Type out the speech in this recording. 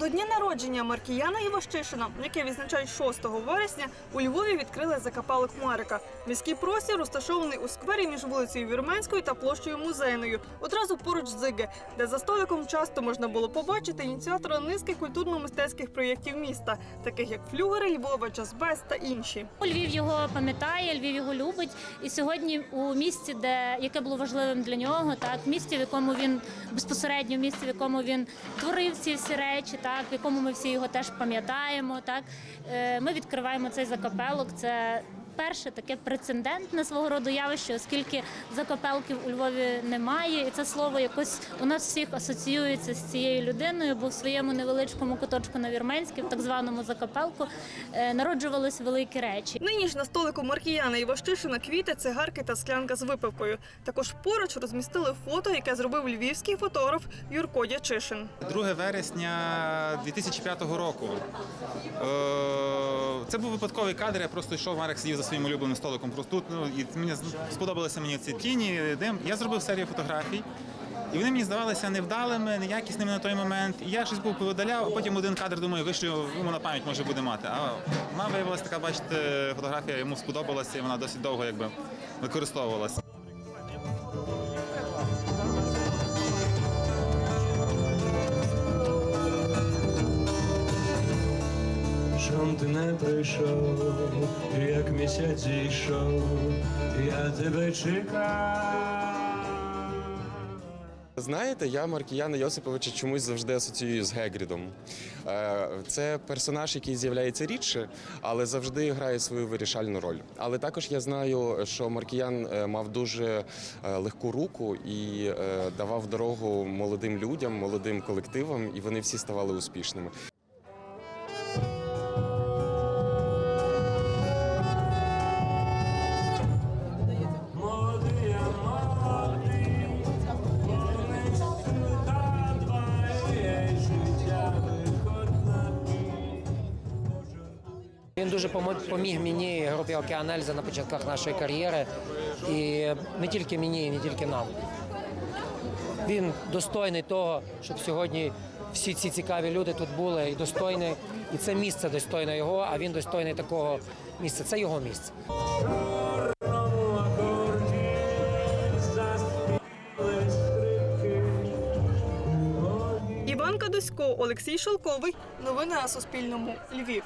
До дня народження Маркіяна Іващишина, яке відзначають 6 вересня, у Львові відкрили закапалок Марика. Міський простір розташований у сквері між вулицею Вірменською та площею Музейною, одразу поруч Зиги, де за столиком часто можна було побачити ініціатора низки культурно-мистецьких проєктів міста, таких як флюгери Львова, Джазбес та інші. Львів його пам'ятає, Львів його любить. І сьогодні у місті, де яке було важливим для нього, так місті, в якому він безпосередньо місті, в якому він творив ці всі речі, так в якому ми всі його теж пам'ятаємо. Так Е, ми відкриваємо цей закапелок. Це перше таке прецедентне свого роду явище, оскільки закапелків у Львові немає, і це слово якось у нас всіх асоціюється з цією людиною, бо в своєму невеличкому куточку на Вірменській, в так званому закапелку, е, народжувались великі речі. Нині ж на столику Маркіяна Іващишина квіти, цигарки та склянка з випивкою. Також поруч розмістили фото, яке зробив львівський фотограф Юрко Дячишин. 2 вересня 2005 року. Е, Це був випадковий кадр. Я просто йшов, Марек сидів за своїм улюбленим столиком. Просто ну, і мені сподобалися мені ці тіні, дим. Я зробив серію фотографій. І вони мені здавалися невдалими, неякісними на той момент. І я щось був повидаляв, а потім один кадр думаю, вишлю, йому на пам'ять може буде мати. А вона виявилася така, бачите, фотографія йому сподобалася, і вона досить довго якби використовувалася. Чом ти не прийшов, як місяць зійшов, я тебе чекав. Знаєте, я Маркіяна Йосиповича чомусь завжди асоціюю з Гегрідом. Е, Це персонаж, який з'являється рідше, але завжди грає свою вирішальну роль. Але також я знаю, що Маркіян е, мав дуже е, легку руку і давав дорогу молодим людям, молодим колективам, і вони всі ставали успішними. Він дуже поміг мені групі Океан Ельза на початках нашої кар'єри. І не тільки мені, і не тільки нам. Він достойний того, щоб сьогодні всі ці цікаві люди тут були і достойний. І це місце достойне його, а він достойний такого місця. Це його місце. Чорному акорді заспіли скрипки. Іван Кадусько, Олексій Шелковий. Новини на Суспільному. Львів.